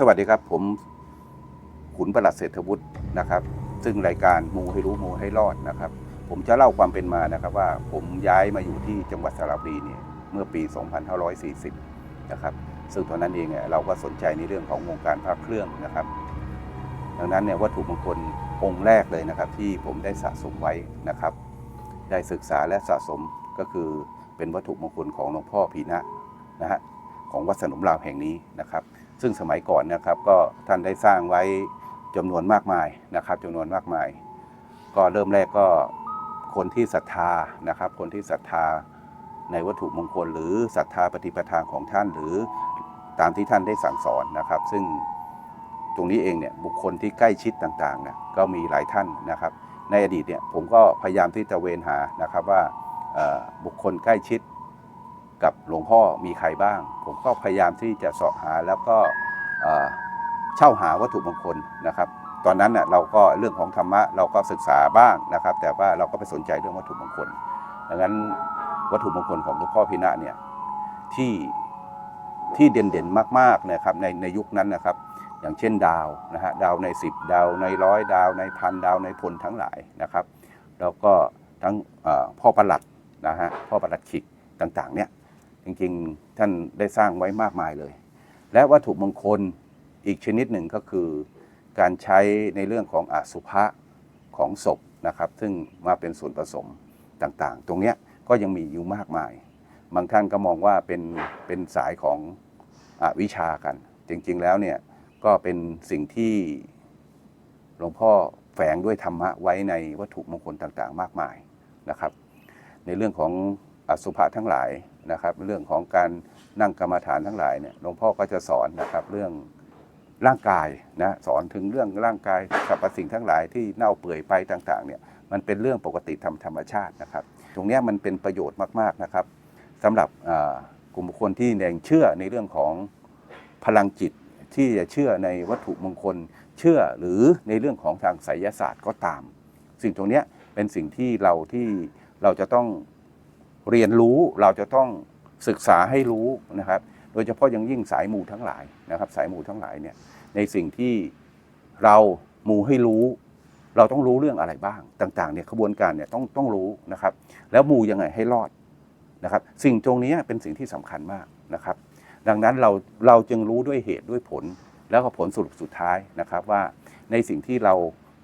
สวัสดีครับ ผมขุนประหลัดเศรษฐวุฒินะครับ ซึ่งรายการมูให้รู้มูให้รอดนะครับ ผมจะเล่าความเป็นมานะครับว่าผมย้ายมาอยู่ที่จังหวัดสระบุรีเนี่ยเมื่อปี 2540 นะครับ ซึ่งตอนนั้นเองเนี่ยเราก็สนใจในเรื่องของวงการพระเครื่องนะครับ ดังนั้นเนี่ยวัตถุมงคลองค์แรกเลยนะครับ ที่ผมได้สะสมไว้นะครับ ได้ศึกษาและสะสมก็คือเป็นวัตถุมงคลของหลวงพ่อพีนะนะฮะของวัดสนมราวแห่งนี้นะครับ ซึ่งสมัยก่อนนะครับก็ท่านได้สร้างไว้จำนวนมากมายนะครับจำนวนมากมาย ก็เริ่มแรกก็คนที่ศรัทธานะครับ คนที่ศรัทธาในวัตถุมงคล หรือศรัทธาปฏิปทาของท่านหรือตามที่ท่านได้สั่งสอนนะครับ ซึ่งตรงนี้เองเนี่ยบุคคลที่ใกล้ชิดต่างๆเนี่ยก็มีหลายท่านนะครับ ในอดีตเนี่ยผมก็พยายามที่จะเวนหานะครับว่าบุคคลใกล้ชิด กับหลวงพ่อมีใครบ้าง ผมก็พยายามที่จะเสาะหาแล้วก็เช่าหาวัตถุมงคลนะครับ ตอนนั้นเน่ยเราก็เรื่องของธรรมะเราก็ศึกษาบ้างนะครับ แต่ว่าเราก็ไปสนใจเรื่องวัตถุมงคลดังนั้นวัตถุมงคลของหลวงพ่อพิณะเนี่ยที่ที่เด่นๆมากๆนะครับในในยุคนั้นนะครับ อย่างเช่นดาวนะฮะดาวใน 10 ดาวในร้อยดาวในพันดาวในพลทั้งหลายนะครับ แล้วก็ทั้งพ่อประหลัดนะฮะพ่อประหลัดขิกต่างๆเนี่ย จริงๆ ท่านได้สร้างไว้มากมายเลย และวัตถุมงคลอีกชนิดหนึ่งก็คือ การใช้ในเรื่องของอสุภะของศพนะครับ ซึ่งมาเป็นส่วนผสมต่างๆ ตรงเนี้ยก็ยังมีอยู่มากมาย บางท่านก็มองว่าเป็นเป็นสายของอวิชากัน จริงๆแล้วเนี่ยก็เป็นสิ่งที่หลวงพ่อแฝงด้วยธรรมะไว้ในวัตถุมงคลต่างๆ มากมายนะครับ ในเรื่องของอสุภะทั้งหลาย นะครับ เรื่องของการนั่งกรรมฐานทั้งหลายเนี่ยหลวงพ่อก็จะสอนนะครับเรื่องร่างกายนะสอนถึงเรื่องร่างกายสรรพสิ่งทั้งหลายที่เน่าเปื่อยไปต่างๆเนี่ยมันเป็นเรื่องปกติธรรมธรรมชาตินะครับ ตรงนี้มันเป็นประโยชน์มากๆนะครับสำหรับกลุ่มบุคคลที่ยังเชื่อในเรื่องของพลังจิตที่จะเชื่อในวัตถุมงคล เชื่อหรือในเรื่องของทางไสยศาสตร์ก็ตาม สิ่งตรงนี้เป็นสิ่งที่เราที่เราจะต้อง เรียนรู้เราจะต้องศึกษาให้รู้นะครับ โดยเฉพาะอยังยิ่งสายมูทั้งหลายนะครับ สายมูทั้งหลายเนี่ยในสิ่งที่เรามูให้รู้ เราต้องรู้เรื่องอะไรบ้างต่างๆเนี่ยขบวนการเนี่ยต้องต้องรู้นะครับ แล้วมูยังไงให้รอดนะครับ สิ่งตรงนี้เป็นสิ่งที่สำคัญมากนะครับ ดังนั้นเราเราจึงรู้ด้วยเหตุด้วยผล แล้วก็ผลสรุปสุดท้ายนะครับว่าในสิ่งที่เรา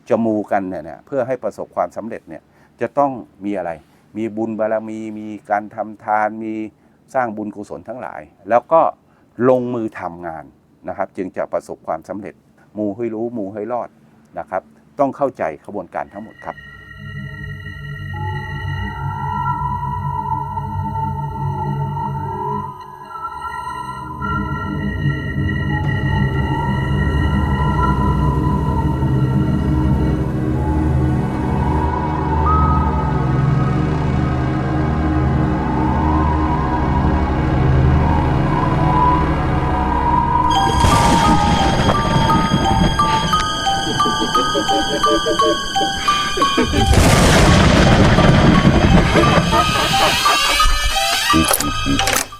จะมูกันเนี่ยเพื่อให้ประสบความสำเร็จเนี่ยจะต้องมีอะไร มีบุญบารมี มีการทำทาน มีสร้างบุญกุศลทั้งหลาย แล้วก็ลงมือทำงานนะครับ จึงจะประสบความสำเร็จ มูให้รู้มูให้รอดนะครับ ต้องเข้าใจขบวนการทั้งหมดครับ Thank you.